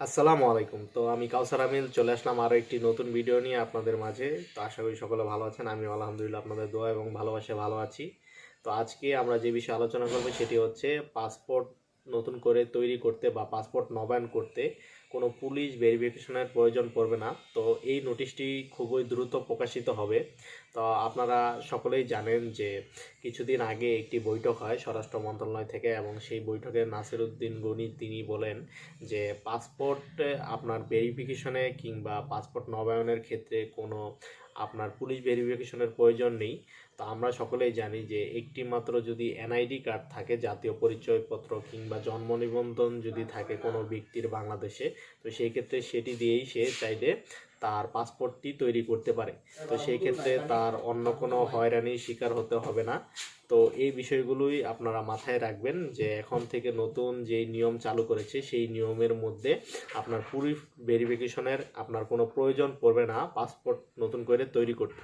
আসসালামু আলাইকুম। তো আমি কাউসার আমিল, চলে আসলাম আরও একটি নতুন ভিডিও নিয়ে আপনাদের মাঝে। তো আশা করি সকলে ভালো আছেন আমি আলহামদুলিল্লাহ আপনাদের দোয়া এবং ভালোবাসে ভালো আছি। তো আজকে আমরা যে বিষয়ে আলোচনা করব সেটি হচ্ছে পাসপোর্ট নতুন করে তৈরি করতে বা পাসপোর্ট নবায়ন করতে। কোনো পুলিশ ভেরিফিকেশনের প্রয়োজন পড়বে না। তো এই নোটিশটি খুবই দ্রুত প্রকাশিত হবে। তো আপনারা সকলেই জানেন যে কিছুদিন আগে একটি বৈঠক হয় স্বরাষ্ট্র মন্ত্রণালয় থেকে এবং সেই বৈঠকে নাসিরুদ্দিন গনি তিনি বলেন যে পাসপোর্ট আপনার ভেরিফিকেশনে কিংবা পাসপোর্ট নবায়নের ক্ষেত্রে কোনো আপনার পুলিশ ভেরিফিকেশনের প্রয়োজন নেই। তো আমরা সকলেই জানি যে একটি মাত্র যদি এনআইডি কার্ড থাকে, জাতীয় পরিচয়পত্র কিংবা জন্ম নিবন্ধন যদি থাকে কোনো ব্যক্তির বাংলাদেশে তো সেই ক্ষেত্রে সেটি দিয়েই সে চাইলে তার পাসপোর্টটি তৈরি করতে পারে। তো সেই ক্ষেত্রে তার অন্য কোনো হয়রানির শিকার হতে হবে না। তো এই বিষয়গুলোই আপনারা মাথায় রাখবেন যে এখন থেকে নতুন যেই নিয়ম চালু করেছে সেই নিয়মের মধ্যে আপনার পুরি ভেরিফিকেশনের আপনার কোনো প্রয়োজন পড়বে না পাসপোর্ট নতুন করে তৈরি করতে।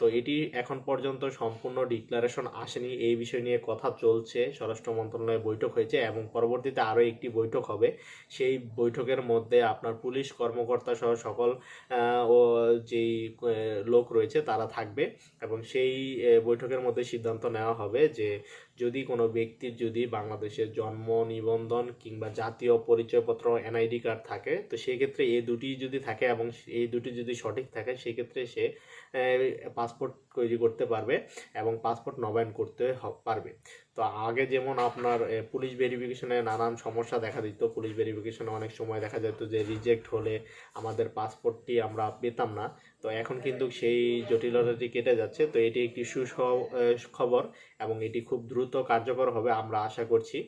তো এটি এখন পর্যন্ত সম্পূর্ণ ডিক্লারেশন আসেনি। এই বিষয় নিয়ে কথা চলছে। স্বরাষ্ট্র মন্ত্রণালয়ে বৈঠক হয়েছে এবং পরবর্তীতে আরও একটি বৈঠক হবে। সেই বৈঠকের মধ্যে আপনার পুলিশ কর্মকর্তা সহ সকল ও যেই লোক রয়েছে তারা থাকবে এবং সেই বৈঠকের মধ্যে সিদ্ধান্ত নেওয়া হবে যে যদি কোনো ব্যক্তির যদি বাংলাদেশের জন্ম, নিবন্ধন কিংবা জাতীয় পরিচয়পত্র, এনআইডি কার্ড থাকে, তো সেক্ষেত্রে এই দুটি যদি থাকে এবং এই দুটি যদি সঠিক থাকে, সেক্ষেত্রে সে পাসপোর্ট তৈরি করতে পারবে এবং পাসপোর্ট নবায়ন করতে পারবে। তো আগে যেমন আপনার পুলিশ ভেরিফিকেশনে নানান সমস্যা দেখা দিত। পুলিশ ভেরিফিকেশনে অনেক সময় দেখা যেত যে রিজেক্ট হলে আমাদের পাসপোর্টটি আমরা পেতাম না। তো এখন কিন্তু সেই জটিলতাটি কেটে যাচ্ছে। তো এটি একটি সুস খবর এবং এটি খুব দ্রুত কার্যকর হবে আমরা আশা করছি।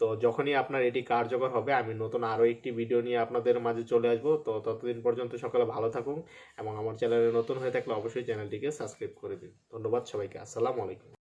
তো যখনই আপনার এটি কার্যকর হবে, আমি নতুন আরও একটি ভিডিও নিয়ে আপনাদের মাঝে চলে আসব। তো ততদিন পর্যন্ত সকলে ভালো থাকুন এবং আমার চ্যানেলে নতুন হয়ে থাকলে অবশ্যই চ্যানেলটিকে সাবস্ক্রাইব করে দিন। ধন্যবাদ সবাইকে। আসসালামু আলাইকুম।